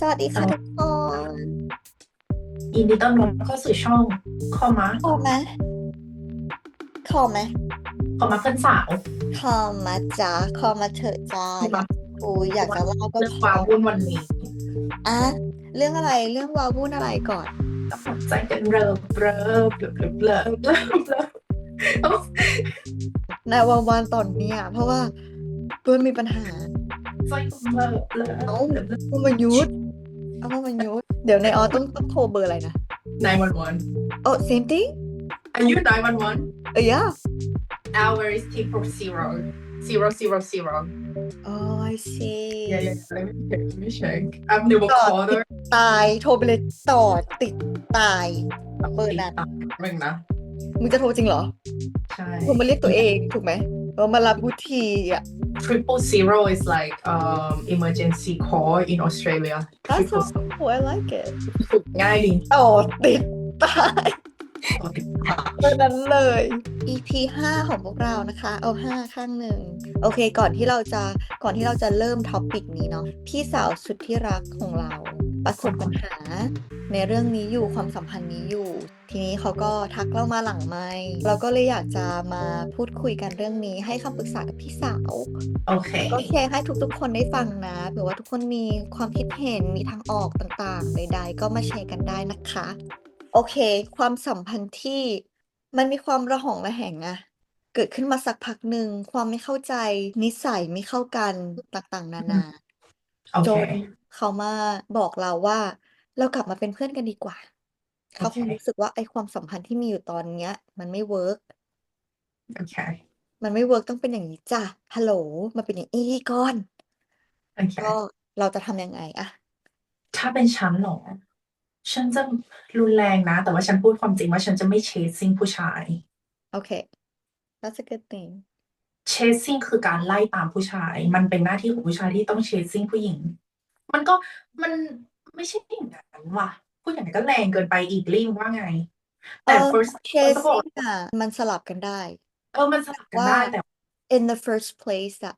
สวัสดีค่ะทุกคนยินดีต้อนรับเข้าสู่ช่องคอมาขอไหมขอไหมคอมาเพื่อนสาวขอมาจ้าขอมาเถอะจ้ามาอูอยากจะเล่าก็เรื่องความวุ่นวันนี้อะเรื่องอะไรเรื่องวาวุ่นอะไรก่อนกับหัวใจกันเริ่มเริ่มเริ่มเริ่มเริ่มเริ่มเริ่มในวันวันตอนเนี้ยเพราะว่าเพื่อนมีปัญหาใจกันเริ่มเริ่มเอ้าเริ่มเริ่มเพื่อนมายุด เอาเพื่อนมายุดเดี๋ยวในออต้องต้องโทรเบอร์อะไรนะนายวันวันโอ้ same thing อายุนายวันวันเอ้ย yeah hour is T for zero zero zero zero oh I see yeah yeah let me check let me check I'm new caller ตายโทรไปเลยต่อติดตายเบอร์นั้นมึงนะมึงจะโทรจริงเหรอ ใช่โทรมาเรียกตัวเองถูกไหมเออมารับกูทีอะ triple zero is like um emergency call in Australia That's triple so cool I like it ฝึกง่ายดีต่อติดตายปกติค่ะเบอร์นั้นเลย EP ห้าของพวกเรานะคะ เอาห้าข้างหนึ่ง โอเค ก่อนที่เราจะก่อนที่เราจะเริ่มท็อปิกนี้เนาะพี่สาวสุดที่รักของเรา ประสบปัญหา ในเรื่องนี้อยู่ความสัมพันธ์นี้อยู่ ทีนี้เขาก็ทักเรามาหลังไมค์เราก็เลยอยากจะมาพูดคุยกันเรื่องนี้ ให้คำปรึกษากับพี่สาวโอเคก็แชร์ให้ทุกๆ คนได้ฟังนะเผื่อว่าทุกคนมีความคิดเห็นมีทางออกต่างๆใดๆก็มาแชร์กันได้นะคะ โอเค ความสัมพันธ์ที่มันมีความระหองระแหงอะเกิดขึ้นมาสักพักหนึ่งความไม่เข้าใจ นิสัยไม่เข้ากันต่างๆ นานาโอจเคนเขามาบอกเราว่า เรากลับมาเป็นเพื่อนกันดีกว่า เขาคงโอเครู้สึกว่าไอ้ความสัมพันธ์ที่มีอยู่ตอนเนี้ย มันไม่เวิร์ก โอเค มันไม่เวิร์กต้องเป็นอย่างนี้จ้ะ ฮัลโหลมาเป็นอย่างนี้ก่อน โอเค ก็เราจะทำยังไงอะ ถ้าเป็นฉันเหรอ ฉันจะรุนแรงนะ แต่ว่าฉันพูดความจริงว่าฉันจะไม่เชสซิ่งผู้ชาย โอเค that's a good thing เชสซิ่งคือการไล่ตามผู้ชาย มันเป็นหน้าที่ของผู้ชายที่ต้องเชสซิ่งผู้หญิง มันก็มันไม่ใช่อย่างนั้นว่ะ ผู้หญิงก็แรงเกินไปอีกลิงว่าไงเอแต่อ first เค first ส of all อะมันสลับกันได้ เออมันสลับกันว่า ได้แต่ in the first place อะ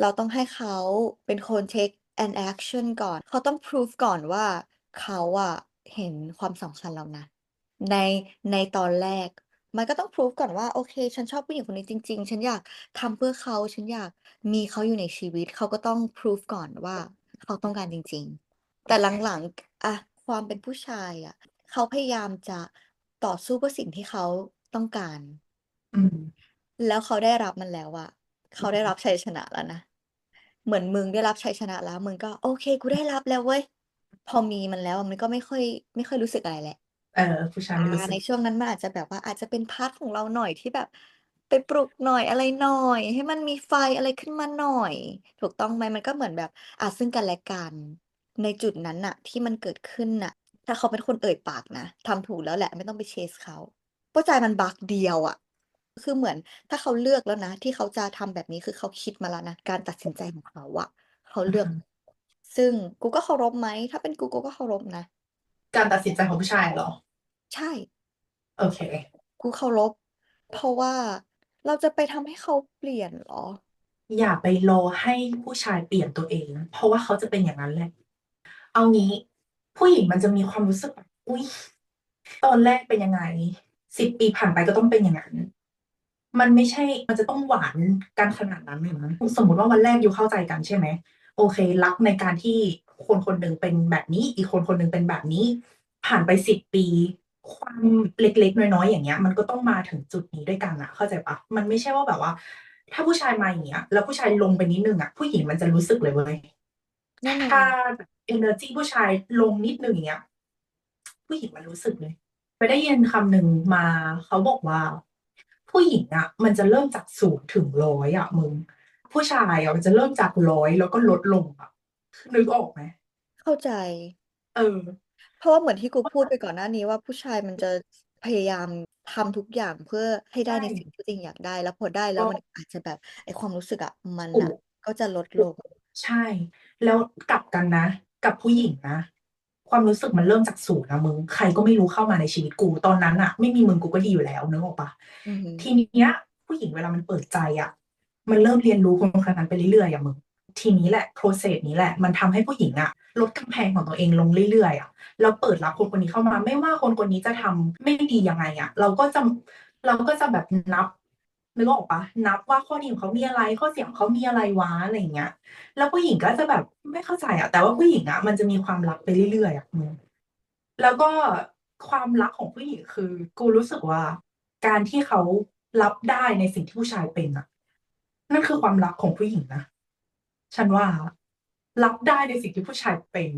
เราต้องให้เขาเป็นคน take an action ก่อน เขาต้อง prove ก่อนว่าเขาอะเห็นความสำคัญเรานะ ในในตอนแรก มันก็ต้อง prove ก่อนว่า โอเค ฉันชอบผู้หญิงคนนี้จริง ๆ ฉันอยากทำเพื่อเขา ฉันอยากมีเขาอยู่ในชีวิต เขาก็ต้อง prove ก่อนว่า เขาต้องการจริง ๆ แต่หลังๆอะ ความเป็นผู้ชายอะเขาพยายามจะต่อสู้เพื่อสิ่งที่เขาต้องการ อืม แล้วเขาได้รับมันแล้วอะเขาได้รับชัยชนะแล้วนะ เหมือนมึงได้รับชัยชนะแล้ว มึงก็โอเค กูได้รับแล้วเว้ย พอมีมันแล้วอะมันก็ไม่ค่อย ไม่ค่อยรู้สึกอะไรแหละ เออ ผู้ชายไม่รู้อ่าสึในก ช่วงนั้นมันอาจจะแบบว่าอาจจะเป็นพาร์ทของเราหน่อยที่แบบ ไปปลุกหน่อยอะไรหน่อย ให้มันมีไฟอะไรขึ้นมาหน่อย ถูกต้องไหมมันก็เหมือนแบบอะซึ่งกันและกัน ในจุดนั้นน่ะ ที่มันเกิดขึ้นน่ะ ถ้าเขาเป็นคนเอ่ยปากนะทำถูกแล้วแหละ ไม่ต้องไปเชสเขาเพราะใจมันบักเดียวอะ คือเหมือนถ้าเขาเลือกแล้วนะ ที่เขาจะทำแบบนี้คือเขาคิดมาแล้วนะ การตัดสินใจของเขาอะเขาเลือกอืมซึ่งกูก็เคารพไหม ถ้าเป็นกูกูก็เคารพนะ การตัดสินใจของผู้ชายเหรอ ใช่ โอเค กูเคารพเพราะว่าเราจะไปทำให้เขาเปลี่ยนเหรอ อย่าไปรอให้ผู้ชายเปลี่ยนตัวเอง เพราะว่าเขาจะเป็นอย่างนั้นแหละ เอางี้ ผู้หญิงมันจะมีความรู้สึกแบบอุ้ยตอนแรกเป็นยังไงสิบปีผ่านไปก็ต้องเป็นอย่างนั้น มันไม่ใช่มันจะต้องหวานกันขนาดนั้นเลยนะสมมุติว่าวันแรกอยู่เข้าใจกันใช่ไหมโอเค รักในการที่คนคนหนึ่งเป็นแบบนี้ อีกคนคนหนึ่งเป็นแบบนี้ ผ่านไปสิบปี ความเล็กๆ น้อยๆ อย่างเงี้ย มันก็ต้องมาถึงจุดนี้ด้วยกันอะเข้าใจปะมันไม่ใช่ว่าแบบว่า ถ้าผู้ชายมาอย่างเงี้ย แล้วผู้ชายลงไปนิดนึงอะผู้หญิงมันจะรู้สึกเลยเว้ยแน่นอถ้าน เอเนอร์จีผู้ชายลงนิดนึงอย่างเงี้ยผู้หญิงมันรู้สึกเลย ไปได้ยินคำหนึ่งมา เขาบอกว่า ผู้หญิงอะมันจะเริ่มจากศูนย์ถึงร้อยอะมึง ผู้ชายอะมันจะเริ่มจากร้อยแล้วก็ลดลงอะนึกออกไหมเข้าใจ เออ เพราะว่าเหมือนที่กูพูดไปก่อนหน้านี้ว่าผู้ชายมันจะพยายามทำทุกอย่างเพื่อให้ได้ใช่ในสิ่งที่ตัวเองอยากได้ แล้วพอได้แล้วก็มันอาจจะแบบไอความรู้สึกอะมันถูอะก ก็จะลดลง ใช่ แล้วกลับกันนะ กับผู้หญิงนะ ความรู้สึกมันเริ่มจากศูนย์นะมึง ใครก็ไม่รู้เข้ามาในชีวิตกู ตอนนั้นอะไม่มีมึงกูก็ดีอยู่แล้วนึกออกปะอือหือทีเนี้ย ผู้หญิงเวลามันเปิดใจอะมันเริ่มเรียนรู้คนคนนั้นไปเรื่อยๆอะมึงทีนี้แหละ process นี้แหละ มันทำให้ผู้หญิงอะลดกำแพงของตัวเองลงเรื่อยๆอะแล้วเปิดรับคนคนนี้เข้ามา ไม่ว่าคนคนนี้จะทำไม่ดียังไงอะเราก็จะเราก็จะแบบนับ นึกออกปะนับว่าข้อดีของเขามีอะไร ข้อเสียของเขามีอะไรวะอะไรอย่างเงี้ย แล้วผู้หญิงก็จะแบบไม่เข้าใจอะแต่ว่าผู้หญิงอะมันจะมีความรักไปเรื่อยๆอะมึงแล้วก็ความรักของผู้หญิงคือ กูรู้สึกว่า การที่เขารับได้ในสิ่งที่ผู้ชายเป็นอะนั่นคือความรักของผู้หญิงนะฉันว่ารับได้ในสิ่งที่ผู้ชายเป็น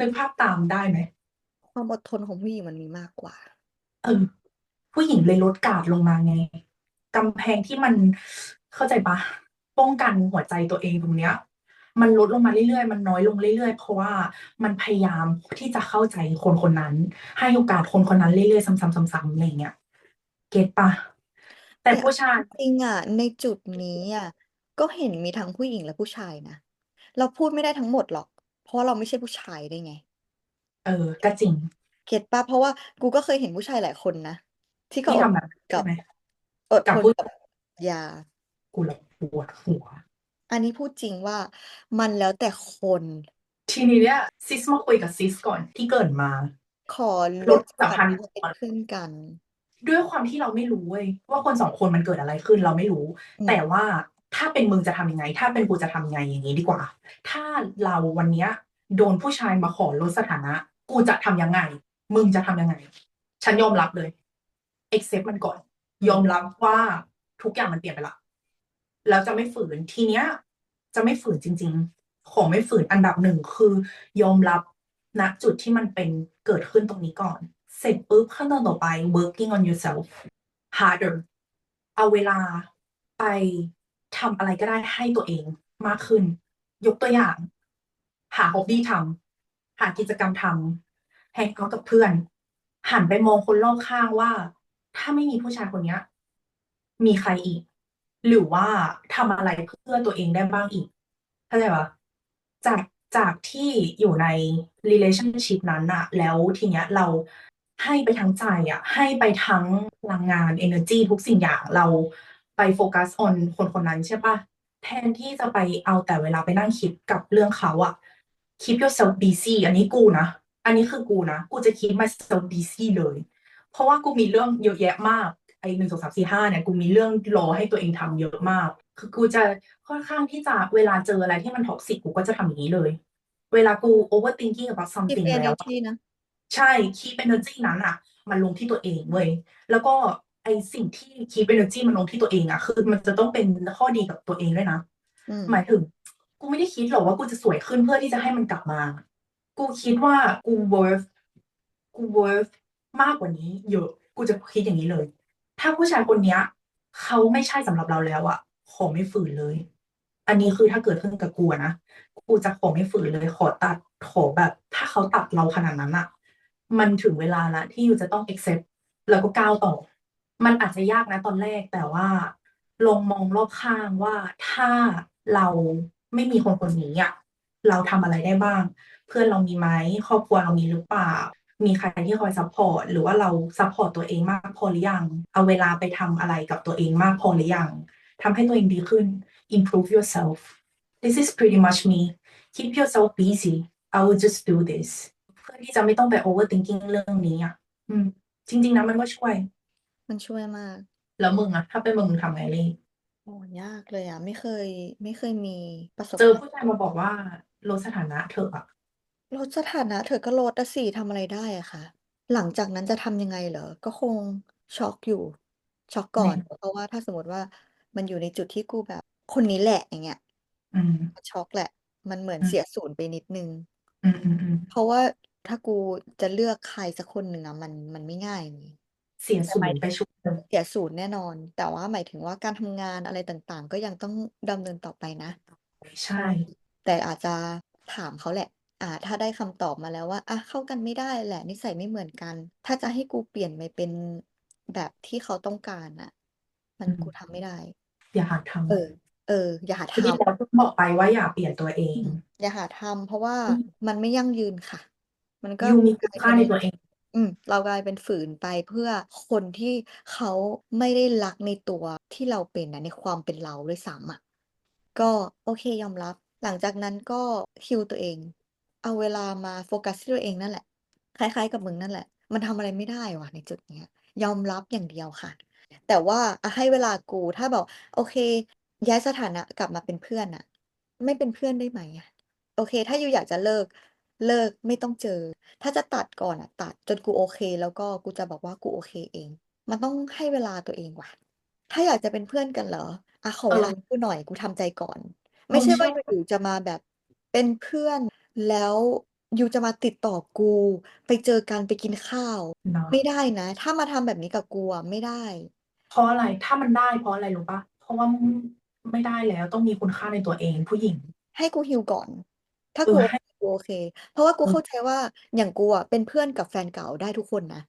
นึกภาพตามได้ไหมความอดทนของผู้หญิงมันมีมากกว่า เออผู้หญิงเลยลดการ์ดลงมาไง กำแพงที่มันเข้าใจปะป้องกันหัวใจตัวเองตรงเนี้ย มันลดลงมาเรื่อยๆ มันน้อยลงเรื่อยๆ เพราะว่ามันพยายามที่จะเข้าใจคนคนนั้น ให้โอกาสคนคนนั้นเรื่อยๆ ซ้ำๆๆๆอะไรอย่างเงี้ยเก็ตปะแต่แต่ผู้ชาย จริงๆอะในจุดนี้อะก็เห็นมีทั้งผู้หญิงและผู้ชายนะ เราพูดไม่ได้ทั้งหมดหรอก เพราะว่าเราไม่ใช่ผู้ชายได้ไง เออ ก็จริงเก็ตป่ะเพราะว่ากูก็เคยเห็นผู้ชายหลายคนนะ ที่ก็ที่อดทำแบบกัใช่บไหม อดกับทนผู้กับยา กูละปวดหัว อันนี้พูดจริงว่ามันแล้วแต่คน ทีนี้เนี่ยซิสมาคุยกับซิสก่อนที่เกิดมา ขอลลดดสสัมถาพันธ์นะเป็นก่อนเพื่อนกัน ด้วยความที่เราไม่รู้เว้ยว่าคนสองคนมันเกิดอะไรขึ้นเราไม่รู้ อืม แต่ว่าถ้าเป็นมึงจะทำยังไง ถ้าเป็นกูจะทำยังไงอย่างนี้ดีกว่า ถ้าเราวันเนี้ย โดนผู้ชายมาขอลดสถานะ กูจะทำยังไง มึงจะทำยังไง ฉันยอมรับเลย accept มันก่อน ยอมรับว่าทุกอย่างมันเปลี่ยนไปละแล้วจะไม่ฝืนทีเนี้ย จะไม่ฝืนจริง ๆ ของไม่ฝืนอันดับหนึ่งคือยอมรับณจุดที่มันเป็นเกิดขึ้นตรงนี้ก่อน เสร็จปุ๊บขั้นตอนต่อไป working on yourself harder เอาเวลาไปทำอะไรก็ได้ให้ตัวเองมากขึ้น ยกตัวอย่าง หาฮอบบี้ทำหากิจกรรมทำแฮงเอาท์กับเพื่อน หันไปมองคนรอบข้างว่า ถ้าไม่มีผู้ชายคนเนี้ย มีใครอีก หรือว่าทำอะไรเพื่อตัวเองได้บ้างอีกเข้าใจปะจากจากที่อยู่ใน relationship นั้นอะแล้วทีเนี้ยเราให้ไปทั้งใจอะให้ไปทั้งพลังงาน energy ทุกสิ่งอย่างเราไปโฟกัส on คนคนนั้นใช่ปะแทนที่จะไปเอาแต่เวลาไปนั่งคิดกับเรื่องเขาอะ keep yourself busy อันนี้กูนะ อันนี้คือกูนะ กูจะ keep myself busy เลย เพราะว่ากูมีเรื่องเยอะแยะมากไอ้หนึ่งสองสามสี่ห้าเนี่ยกูมีเรื่องรอให้ตัวเองทำเยอะมาก คือกูจะค่อนข้างที่จะเวลาเจออะไรที่มันท็อกซิกกูก็จะทำอย่างนี้เลย เวลากู overthinking about ที่ something เป็นแล้วอะ energy นะใช่ keep energy นั้นอะมันลงที่ตัวเองเว้ยแล้วก็ไอสิ่งที่ keep energy มันลงที่ตัวเองอะคือมันจะต้องเป็นข้อดีกับตัวเองด้วยนะอืมหมายถึงกูไม่ได้คิดหรอกว่ากูจะสวยขึ้นเพื่อที่จะให้มันกลับมา กูคิดว่ากู worth กู worth มากกว่านี้ เยอะกูจะคิดอย่างนี้เลย ถ้าผู้ชายคนเนี้ยเขาไม่ใช่สำหรับเราแล้วอะขอไม่ฝืนเลย อันนี้คือถ้าเกิดขึ้นกับกูนะกูจะขอไม่ฝืนเลย ขอตัดขอแบบ ถ้าเขาตัดเราขนาดนั้นอะมันถึงเวลาละที่ยูจะต้อง accept แล้วก็ก้าวต่อ มันอาจจะยากนะตอนแรกแต่ว่าลองมองรอบข้างว่าถ้าเราไม่มีคนคนนี้อะเราทำอะไรได้บ้าง เพื่อนเรามีไหมครอบครัวเรามีหรือเปล่า มีใครที่คอยซัพพอร์ตหรือว่าเราซัพพอร์ตตัวเองมากพอหรือยัง เอาเวลาไปทำอะไรกับตัวเองมากพอหรือยังทำให้ตัวเองดีขึ้น improve yourself this is pretty much me keep yourself busy I will just do this เพื่อที่จะไม่ต้องไป overthinking เรื่องนี้อะอืม จริง ๆนะมันก็ช่วย มันช่วยมาก แล้วมึงอะถ้าเป็นมึงมึงทำไงเลยโอ้ยากเลยอะ ไม่เคย ไม่เคยมีประสบเจอการณ์ผู้ชายมาบอกว่าลดสถานะเถอะอะ ลดสถานะเธอก็ลดอะสิทำอะไรได้อะคะ หลังจากนั้นจะทำยังไงเหรอ ก็คงช็อกอยู่ ช็อกก่อนเพราะว่าถ้าสมมติว่ามันอยู่ในจุดที่กูแบบ คนนี้แหละอย่างเงี้ย อืมมันช็อกแหละ มันเหมือนอืมเสียศูนย์ไปนิดนึง อืมอืมอืมเพราะว่าถ้ากูจะเลือกใครสักคนหนึ่งอะมันมันไม่ง่ายนี่เสียแต่ศูหมายนย์ไปชุดหนึ่งเสียศูนย์แน่นอน แต่ว่าหมายถึงว่าการทำงานอะไรต่างๆ ก็ยังต้องดำเนินต่อไปนะ ใช่ แต่อาจจะถามเขาแหละ อ่า ถ้าได้คำตอบมาแล้วว่าอะเข้ากันไม่ได้แหละ นิสัยไม่เหมือนกัน ถ้าจะให้กูเปลี่ยนไปเป็นแบบที่เขาต้องการอะ มันอืมกูทำไม่ได้ อย่าหาทเออ เออ อย่าหาำคือที่ทำแล้วเพิ่งบอกไปว่าอย่าเปลี่ยนตัวเองอืมอย่าหาทำ เพราะว่าอืม มันไม่ยั่งยืนค่ะ มันก็ยูมีกคุณลายค่าเป็นในตัวเอง อืม เรากลายเป็นฝืนไปเพื่อคนที่เขาไม่ได้รักในตัวที่เราเป็นนะในความเป็นเราด้วยซ้ำอะก็ โอเค ยอมรับ หลังจากนั้นก็ฮีลตัวเอง เอาเวลามาโฟกัสที่ตัวเองนั่นแหละ คล้าย ๆ กับมึงนั่นแหละ มันทำอะไรไม่ได้ว่ะในจุดเนี้ย ยอมรับอย่างเดียวค่ะ แต่ว่าอะให้เวลากูถ้าบอก โอเค ย้ายสถานะกลับมาเป็นเพื่อนอะไม่เป็นเพื่อนได้ไหมอะโอเค ถ้ายูอยากจะเลิกเลิกไม่ต้องเจอ ถ้าจะตัดก่อนอะตัดจนกูโอเค แล้วก็กูจะบอกว่ากูโอเคเอง มันต้องให้เวลาตัวเองว่ะ ถ้าอยากจะเป็นเพื่อนกันเหรออะขอเอเวอลากูหน่อยกูทำใจก่อนมึไม่งใช่ชว่าอบอยู่ๆจะมาแบบเป็นเพื่อน แล้วยูจะมาติดต่อกู ไปเจอกันไปกินข้าว เนาะ ไม่ได้นะ ถ้ามาทำแบบนี้กับกูอะไม่ได้ เพราะอะไร ถ้ามันได้เพราะอะไรรู้เปล่าเพราะว่าไม่ได้แล้วต้องมีคุณค่าในตัวเองผู้หญิง ให้กูฮีลก่อน ถ้าเอกูอโอให้ เคกูโอเค เพราะว่ากูเออเข้าใจว่าอย่างกูอะเป็นเพื่อนกับแฟนเก่าได้ทุกคนนะ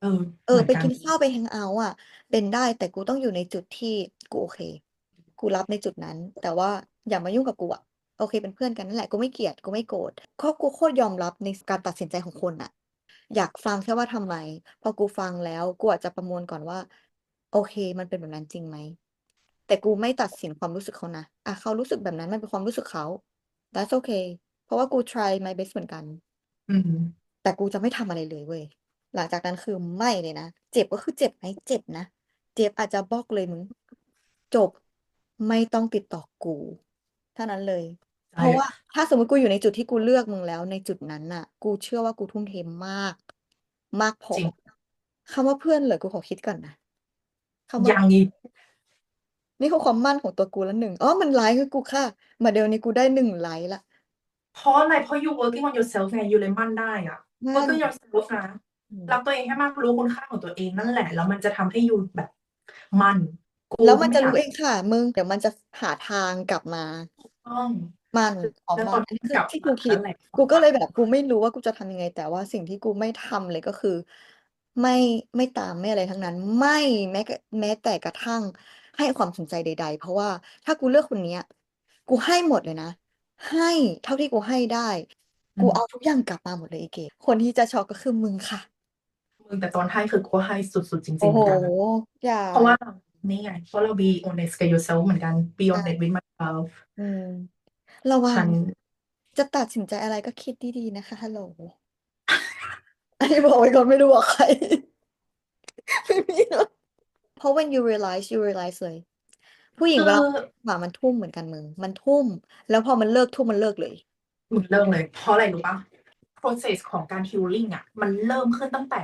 เออ เอเหอมือนไปกักินนข้าวไปแฮงเอาท์อะเป็นได้แต่กูต้องอยู่ในจุดที่กูโอเค กูรับในจุดนั้น แต่ว่าอย่ามายุ่งกับกูอะ โอเคเป็นเพื่อนกันนั่นแหละกูไม่เกลียดกูไม่โกรธเพราะกูโคตรยอมรับในการตัดสินใจของคนน่ะอยากฟังแค่ว่าทำไม พอกูฟังแล้วกูอาจจะประมวลก่อนว่า โอเค มันเป็นแบบนั้นจริงไหมแต่กูไม่ตัดสินความรู้สึกเขานะอะเขารู้สึกแบบนั้นมันเป็นความรู้สึกเขา That's okay เพราะว่ากู try my best เหมือนกันอืมแต่กูจะไม่ทำอะไรเลยเว้ยหลังจากนั้นคือไม่เลยนะ เจ็บก็คือเจ็บไหมเจ็บนะ เจ็บอาจจะบล็อกเลยมึง จบไม่ต้องติดต่อกู เท่านั้นเลย ใช่เพราะว่าถ้าสมมติกูอยู่ในจุดที่กูเลือกมึงแล้ว ในจุดนั้นน่ะ กูเชื่อว่ากูทุ่มเทมาก มากพอจริง คำว่าเพื่อนเหรอ กูขอคิดก่อนนะคำว่า ยังอีก นี่คือความมั่นของตัวกูแล้วหนึ่งอ๋อ มันไลค์คือกูค่ะ มาเดี๋ยวนี้กูได้หนึ่งไลค์ละ เพราะอะไรเพราะ you working on yourself ไง you เลยมั่นได้อะ มั่น work on yourself นะอืม รักตัวเองให้มากรู้คุณค่าของตัวเองนั่นแหละ แล้วมันจะทำให้ you แบบ มั่นกูแล้วก็มันไม่จะอยารู้กเองค่ะ มึง เดี๋ยวมันจะหาทางกลับมา ต้อง มันขอแล้วมัตอนนอันที่นี้คืกอลับที่มากูคินั่ดนแหละกูก็เลยแบบกูไม่รู้ว่ากูจะทำยังไง แต่ว่าสิ่งที่กูไม่ทำเลยก็คือ ไม่ไม่ตามไม่อะไรทั้งนั้น ไม่แม้กระแม้แต่กระทั่งให้ความสนใจใด ๆ เพราะว่าถ้ากูเลือกคนเนี้ย กูให้หมดเลยนะ ให้เท่าที่กูให้ได้อืกูมเอาทุกอย่างกลับมาหมดเลยไอ้เก๋คนที่จะช็อกก็คือมึงค่ะ มึงแต่ตอนให้คือกูก็ให้สุดๆจริโอ้งๆเหโหมือนกันอย่าเพราะว่านี่ไงเพราะเรา be honest กับ yourself เหมือนกัน be ใช่ honest with myself อืม ระวัฉังนจะตัดสินใจอะไรก็คิดดีๆนะคะฮัลโหลอันนี้บอกไว้ก่อนไม่รู้บอกใครไม่มีหรอกเพราะ when you realize you realize เลย ผู้หญิคืงอเวลาหมามันทุ่มเหมือนกันมึง มันทุ่ม แล้วพอมันเลิกทุ่มมันเลิกเลยมึงเลิกเลย เพราะอะไรรู้ป่ะ process ของการ healing อะ มันเริ่มขึ้นตั้งแต่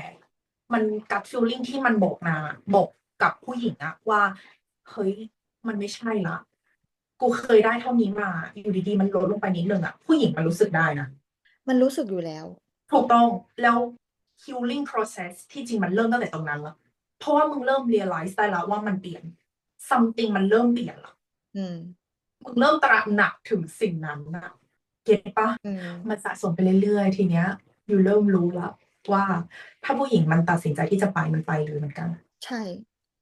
มัน gut feeling ที่มันบอกมาบอกกับผู้หญิงอะว่า เฮ้ย มันไม่ใช่ละ กูเคยได้เท่านี้มา อยู่ดีๆ มันลดลงไปนิดนึงอะผู้หญิงมันรู้สึกได้นะ มันรู้สึกอยู่แล้ว ถูกต้องแล้ว healing process ที่จริงมันเริ่มตั้งแต่ตรงนั้นแล้วเพราะว่ามึงเริ่ม realize ได้แล้วว่ามันเปลี่ยน something มันเริ่มเปลี่ยนละอืมมึงเริ่มตระหนักถึงสิ่งนั้นนะเก็ตปะอืมมันสะสมไปเรื่อยๆ ทีเนี้ย อยู่เริ่มรู้แล้วว่าถ้าผู้หญิงมันตัดสินใจที่จะไปมันไปเลยเหมือนกัน ใช่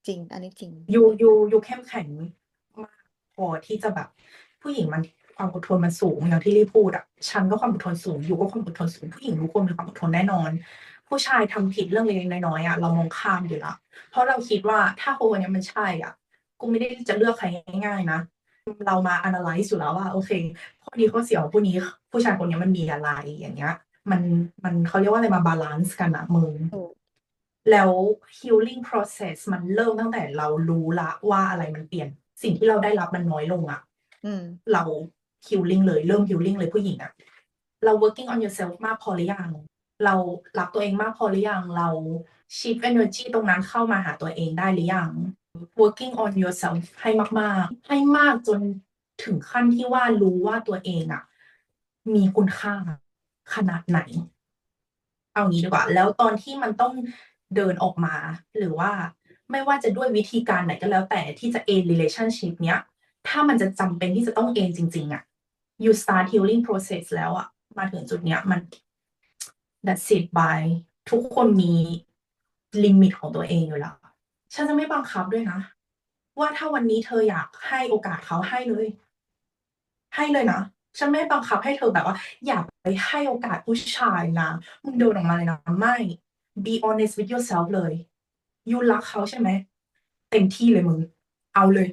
จริง อันนี้จริงยูยูยูเข้มแข็งมากพอ ที่จะแบบผู้หญิงมันความอดทนมันสูงอย่างที่รีพูดอะฉันก็ความอดทนสูงยูก็ความอดทนสูงผู้หญิงทุกคนมีความอดทนแน่นอน ผู้ชายทำผิดเรื่องเล็กๆน้อยๆอะเรามองข้ามอยู่แล้วเพราะเราคิดว่าถ้าคนคนนี้มันใช่อะกูไม่ได้จะเลือกใครง่ายๆนะเรามา analyze อยู่แล้วว่าโอเคข้อดีข้อเสียของผู้นี้ ผู้ชายคนนี้มันมีอะไรอย่างเงี้ย มันมันเขาเรียกว่าอะไรมาบาลานซ์กันอะมึงถูกแล้ว healing process มันเริ่มตั้งแต่เรารู้ละว่าอะไรมันเปลี่ยน สิ่งที่เราได้รับมันน้อยลงอะอืมเรา healing เลยเริ่ม healing เลยผู้หญิงอะเรา working on yourself มากพอหรือยังเรารักตัวเองมากพอหรือยังเรา shift energy ตรงนั้นเข้ามาหาตัวเองได้หรือยัง working on yourself ให้มาก ๆ ให้มากจนถึงขั้นที่ว่ารู้ว่าตัวเองอะมีคุณค่าขนาดไหน เอางี้ดีกว่า แล้วตอนที่มันต้องเดินออกมา หรือว่า ไม่ว่าจะด้วยวิธีการไหนก็แล้วแต่ที่จะ end relationship เนี้ย ถ้ามันจะจำเป็นที่จะต้อง end จริง ๆอะ you start healing process แล้วอะมาถึงจุดเนี้ยมัน that's it by ทุกคนมีลิมิตของตัวเองอยู่แล้ว ฉันจะไม่บังคับด้วยนะ ว่าถ้าวันนี้เธออยากให้โอกาสเขาให้เลย ให้เลยนะ ฉันไม่บังคับให้เธอแบบว่า อย่าไปให้โอกาสผู้ชายนะ มึงเดินออกมาเลยนะ ไม่ be honest with yourself เลย ยูรักเขาใช่ไหมเต็มที่เลยมึง เอาเลย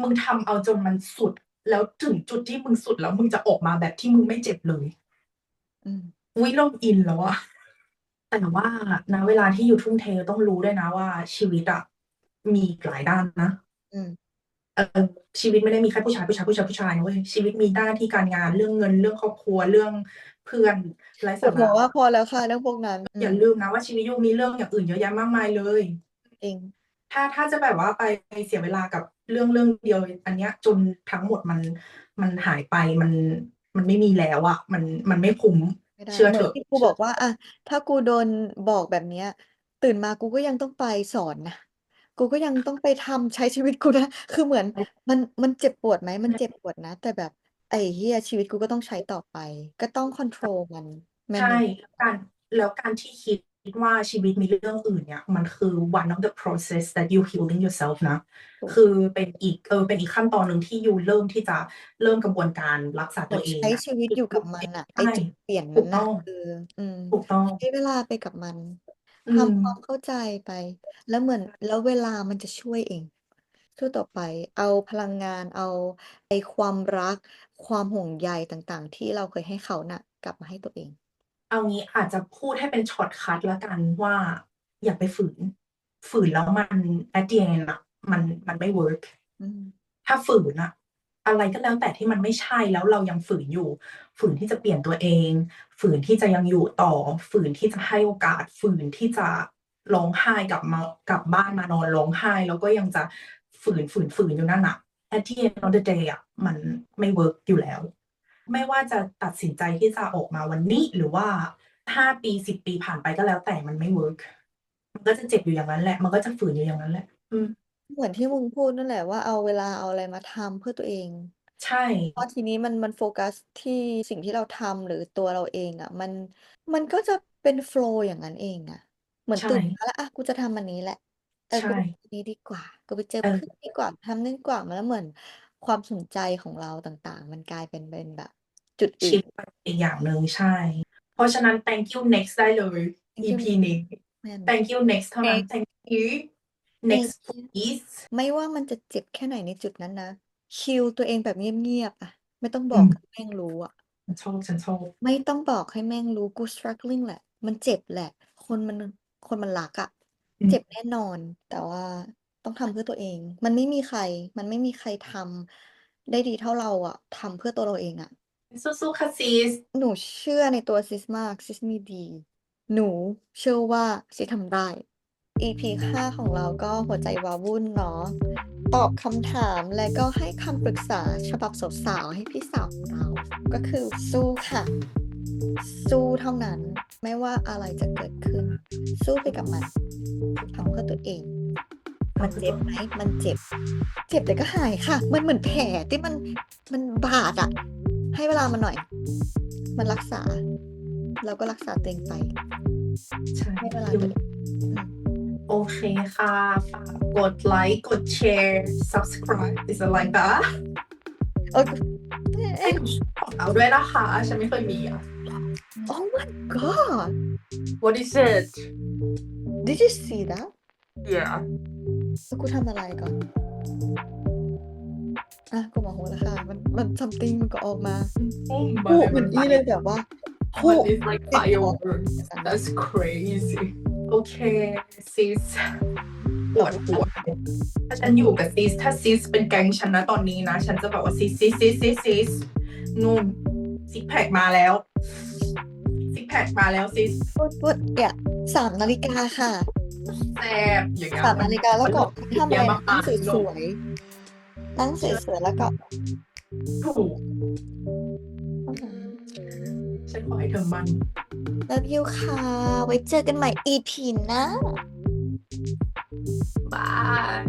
มึงทำเอาจนมันสุด แล้วถึงจุดที่มึงสุดแล้วมึงจะออกมาแบบที่มึงไม่เจ็บเลยอืมอุ๊ยเริ่มอินแล้วอะแต่ว่าณเวลาที่อยู่ทุ่มเทต้องรู้ด้วยนะว่าชีวิตอะมีอีกหลายด้านนะอืมเออ ชีวิตไม่ได้มีแค่ผู้ชายผู้ชายผู้ชายผู้ชายนะเว้ยชีวิตมีหน้าที่การงานเรื่องเงินเรื่องครอบครัวเรื่องเพื่อนไร้ปวสาดหัวระว่าพอแล้วค่ะเรื่องพวกนั้นอือย่ามลืมนะว่าชีวิตยูมีเรื่องอย่างอื่นเยอะแยะมากมายเลยจริงถ้าถ้าจะแบบว่าไปเสียเวลากับเรื่องเรื่องเดียว อันเนี้ยจนทั้งหมดมันมันหายไปมันมันไม่มีแล้วอะมันมันไม่คุ้มไม่ได้เชื่อเหมืเถอนอะที่ครูบอกว่าอะถ้ากูโดนบอกแบบเนี้ย ตื่นมากูก็ยังต้องไปสอนนะ กูก็ยังต้องไปทำใช้ชีวิตกูนะ คือเหมือนมันมันเจ็บปวดไหม มันเจ็บปวดนะ แต่แบบไอ้เหี้ยชีวิตกูก็ต้องใช้ต่อไป ก็ต้องคอนโทรลมันแมใช่เนจการแล้วการที่คิดว่าชีวิตมีเรื่องอื่นเนี่ย มันคือ one of the process that you healing yourself นะถูกคือเป็นอีกเออเป็นอีกขั้นตอนหนึ่งที่ยูเริ่มที่จะเริ่มกระบวนการรักษาเหมืตัอวนเองใช้อะชีวิตอยู่กับมันอะไอ้ใช่จุดเปลี่ยนถูนั้นกน่ะต้องคืออืมถูกต้อง ใช้เวลาไปกับมัน อืทำมความเข้าใจไป แล้วเหมือน แล้วเวลามันจะช่วยเองสู้ต่อไป เอาพลังงาน เอาไอ้ความรัก ความห่วงใยต่าง ๆ ที่เราเคยให้เขาน่ะ กลับมาให้ตัวเอง เอางี้ อาจจะพูดให้เป็นช็อตคัทแล้วกันว่า อย่าไปฝืน ฝืนแล้วมัน at the end อะ มัน มันไม่เวิร์ก อืม ถ้าฝืนอะ อะไรก็แล้วแต่ที่มันไม่ใช่แล้วเรายังฝืนอยู่ ฝืนที่จะเปลี่ยนตัวเอง ฝืนที่จะยังอยู่ต่อ ฝืนที่จะให้โอกาส ฝืนที่จะร้องไห้กลับมากลับบ้านมานอนร้องไห้ แล้วก็ยังจะฝืนฝืนฝืนอยู่นั่นอะ at the end of the day อะมันไม่เวิร์กอยู่แล้ว ไม่ว่าจะตัดสินใจที่จะออกมาวันนี้หรือว่าห้าปีสิบปีผ่านไปก็แล้วแต่มันไม่เวิร์กมันก็จะเจ็บอยู่อย่างนั้นแหละ มันก็จะฝืนอยู่อย่างนั้นแหละ อืม เหมือนที่มึงพูดนั่นแหละว่าเอาเวลาเอาอะไรมาทำเพื่อตัวเอง ใช่ เพราะทีนี้มันมันโฟกัสที่สิ่งที่เราทำหรือตัวเราเองอะ มันมันก็จะเป็นโฟลว์อย่างนั้นเองอะ เหมือนใช่ ตื่นมาแล้วอะกูจะทำอันนี้แหละเออใช่ กูไปทำอันนี้ดีกว่ากูไปเจอเออ เพื่อนดีกว่าทำนั่นดีกว่าแล้วเหมือนความสนใจของเราต่างๆ มันกลายเป็นเป็นแบบ จุดอื่ชิน ปไปอีกอย่างหนึ่งใช่ เพราะฉะนั้น thank you next ได้เลย Thank you EP นี้ แม่น thank you next เท่านั้น next thank you next please ไม่ว่ามันจะเจ็บแค่ไหนในจุดนั้นนะ คิวตัวเองแบบเงียบๆอะ ไม่ต้องบอือกมให้แม่งรู้อะฉันชอบฉันชอบไม่ต้องบอกให้แม่งรู้กู struggling แหละ มันเจ็บแหละ คนมันคนมันรักอะอืมเจ็บแน่นอน แต่ว่าต้องทำเพื่อตัวเอง มันไม่มีใคร มันไม่มีใครทำได้ดีเท่าเราอะทำเพื่อตัวเราเองอะ สู้ๆค่ะซิสหนูเชื่อในตัวซิสมากซิสมีดี หนูเชื่อว่าซิสทำได้ EP ห้าของเราก็หัวใจวาวุ่นเนาะตอบคำถามและก็ให้คำปรึกษาฉบับสาวๆให้พี่สาวของเรา ก็คือสู้ค่ะ สู้เท่านั้นไม่ว่าอะไรจะเกิดขึ้น สู้ไปกับมันทำเพื่อตัวเอง มันเจ็บไหมมันเจ็บ เจ็บแต่ก็หายค่ะ มันเหมือนแผลที่มันมันบาดอะให้เวลามันหน่อย มันรักษา เราก็รักษาตัวเองไป ใช่ให้เวลาดูตัวเองอืม โอเคค่ะฝากกดไลค์กดแชร์ subscribe is a like that โอ้ยให้หนูของเราด้วยนะคะ ฉันไม่เคยมีอะ Oh my god What is it did you see that Yeah แล้วกูทำอะไรก่อน อะกูมาโหแล้วค่ะ มันมัน something มันก็ออกมา Oh พูเหมือนนี่เลยแบบว่าพู But it's like fireworks That's crazy โอเคซิสปวดปวดถ้าฉันอยู่กับซิสถ้าซิสเป็นแก๊งฉันนะตอนนี้นะ ฉันจะแบบว่าซิสซิสซิสซิสซิสนู่นซิกแพคมาแล้วซิกแพคมาแล้วซิสพูดพูดเนี่ยสามนาฬิกาค่ะแซ่บอย่างเงี้ยสามนาฬิกาแล้วก็ทำอะไรเยอะนะมากนั่งสๆวยๆนั่งสวยๆแล้วก็ถูก ฉันขอให้เธอมัน Love you ค่ะ ไว้เจอกันใหม่ EP หน้าบาย